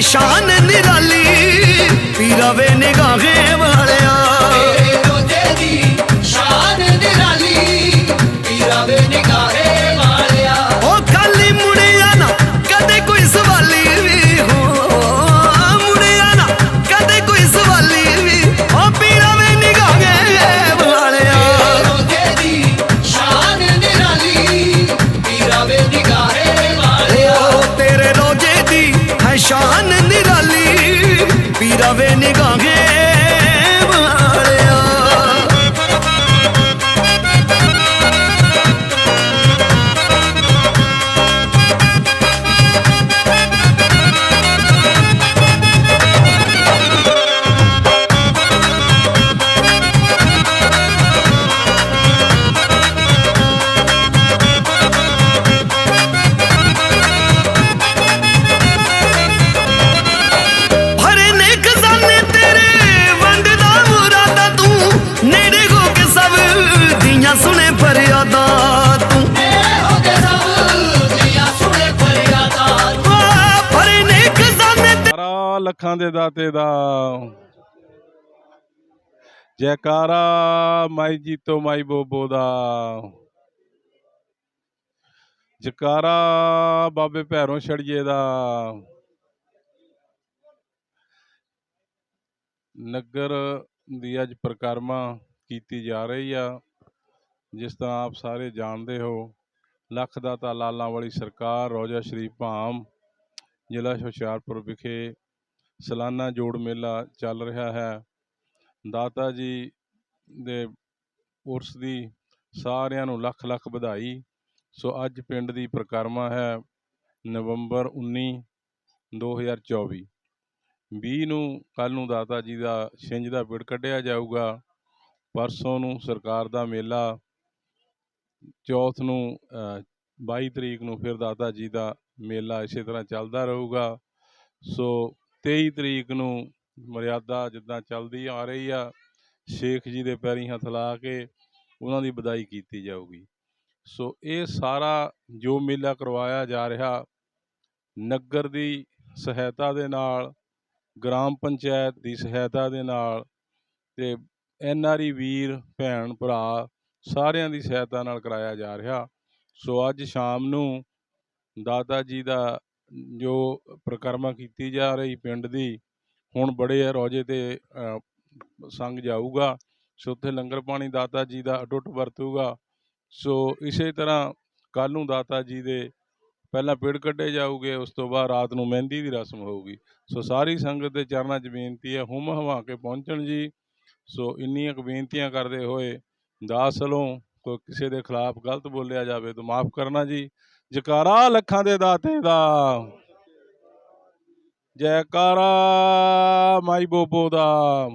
ਏ ਸ਼ਾਨ ਨਿਰਾਲੀ ਪੀਰਾ ਵੇ ਨਿਗਾਹੇ ਵਾਲਿਆ। ਤੋਤੇ ਦੀ ਕਦੇ ਕੋਈ ਸਵਾਲੀ ਵੀ ਹੋ। ਕਦੇ ਕੋਈ ਸਵਾਲੀ ਵੀ। ਓ ਪੀਰਾ ਵੇ ਨਿਗਾਹੇ ਵਾਲਿਆ। ਤੋਤੇ ਰੋਜੇ ਦੀ ਹੈ ਸ਼ਾਨ ਲੱਖਾਂ ਦੇ ਦਾਤੇ ਦਾ। ਜੈਕਾਰਾ ਮਾਈ ਜੀਤੋ ਮਾਈ ਬੋਬੋ ਦਾ। ਜੈਕਾਰਾ ਬਾਬੇ ਭੈਰੋਂ ਛੜੀਏ ਦਾ। ਨਗਰ ਦੀ ਅੱਜ ਪ੍ਰਕਰਮਾ ਕੀਤੀ ਜਾ ਰਹੀ ਆ, ਜਿਸ ਤਰ੍ਹਾਂ ਆਪ ਸਾਰੇ ਜਾਣਦੇ ਹੋ। ਲੱਖ ਦਾਤਾ ਲਾਲਾਂ ਵਾਲੀ ਸਰਕਾਰ, ਰੋਜਾ ਸ਼ਰੀਫ ਭਾਮ, ਜ਼ਿਲ੍ਹਾ ਹੁਸ਼ਿਆਰਪੁਰ ਵਿਖੇ ਸਾਲਾਨਾ ਜੋੜ ਮੇਲਾ ਚੱਲ ਰਿਹਾ ਹੈ। ਦਾਤਾ ਜੀ ਦੇ ਪੁਰਸ ਦੀ ਸਾਰਿਆਂ ਨੂੰ ਲੱਖ ਲੱਖ ਵਧਾਈ। ਸੋ ਅੱਜ ਪਿੰਡ ਦੀ ਪ੍ਰਕਰਮਾ ਹੈ ਨਵੰਬਰ 19 2024 20 ਨੂੰ ਕੱਲ ਨੂੰ ਦਾਤਾ ਜੀ ਦਾ ਛਿੰਝ ਦਾ ਪਿੜ ਕੱਢਿਆ ਜਾਊਗਾ। ਪਰਸੋਂ ਨੂੰ ਸਰਕਾਰ ਦਾ ਮੇਲਾ। ਚੌਥ ਨੂੰ ਅ, 22 ਤਰੀਕ ਨੂੰ ਫਿਰ ਦਾਤਾ ਜੀ ਦਾ ਮੇਲਾ ਇਸੇ ਤਰ੍ਹਾਂ ਚੱਲਦਾ ਰਹੂਗਾ। ਸੋ 23 ਤਰੀਕ ਨੂੰ ਮਰਿਆਦਾ ਜਿੱਦਾਂ ਚੱਲਦੀ ਆ ਰਹੀ ਆ, ਸ਼ੇਖ ਜੀ ਦੇ ਪੈਰੀ ਹੱਥ ਲਾ ਕੇ ਉਹਨਾਂ ਦੀ ਵਧਾਈ ਕੀਤੀ ਜਾਊਗੀ। ਸੋ ਇਹ ਸਾਰਾ ਜੋ ਮੇਲਾ ਕਰਵਾਇਆ ਜਾ ਰਿਹਾ, ਨਗਰ ਦੀ ਸਹਾਇਤਾ ਦੇ ਨਾਲ, ਗ੍ਰਾਮ ਪੰਚਾਇਤ ਦੀ ਸਹਾਇਤਾ ਦੇ ਨਾਲ ਤੇ ਐਨਆਰਈ ਵੀਰ, ਭੈਣ, ਭਰਾ ਸਾਰਿਆਂ ਦੀ ਸਹਾਇਤਾ ਨਾਲ ਕਰਾਇਆ ਜਾ ਰਿਹਾ। ਸੋ ਅੱਜ ਸ਼ਾਮ ਨੂੰ ਦਾਦਾ ਜੀ ਦਾ ਜੋ ਪ੍ਰਕਰਮਾ ਕੀਤੀ ਜਾ ਰਹੀ ਪਿੰਡ ਦੀ ਹੁਣ ਬੜੇ ਰੋਜੇ ਤੇ ਅ, ਸੰਗ ਜਾਊਗਾ। ਸੋ ਉੱਥੇ ਲੰਗਰ ਪਾਣੀ ਦਾਤਾ ਜੀ ਦਾ ਅਟੁੱਟ ਵਰਤੂਗਾ। ਸੋ ਇਸੇ ਤਰ੍ਹਾਂ ਕੱਲ ਨੂੰ ਦਾਤਾ ਜੀ ਦੇ ਪਹਿਲਾਂ ਪਿੜ ਕੱਢੇ ਜਾਊਗੇ ਉਸ ਤੋਂ ਬਾਅਦ ਰਾਤ ਨੂੰ ਮਹਿੰਦੀ ਦੀ ਰਸਮ ਹੋਊਗੀ। ਸੋ ਸਾਰੀ ਸੰਗਤ ਦੇ ਚਰਨਾਂ 'ਚ ਬੇਨਤੀ ਹੈ ਹੁਮ ਹਵਾ ਕੇ ਪਹੁੰਚਣ ਜੀ। ਸੋ ਇੰਨੀਆਂ ਕੁ ਬੇਨਤੀਆਂ ਕਰਦੇ ਹੋਏ ਦਾਸ ਵੱਲੋਂ ਕੋਈ ਕਿਸੇ ਦੇ ਖਿਲਾਫ ਗਲਤ ਬੋਲਿਆ ਜਾਵੇ ਤਾਂ ਮਾਫ ਕਰਨਾ ਜੀ। ਜਕਾਰਾ ਲੱਖਾਂ ਦੇ ਦਾਤੇ ਦਾ। ਜੈਕਾਰਾ ਮਾਈ ਬੋਬੋ ਦਾ।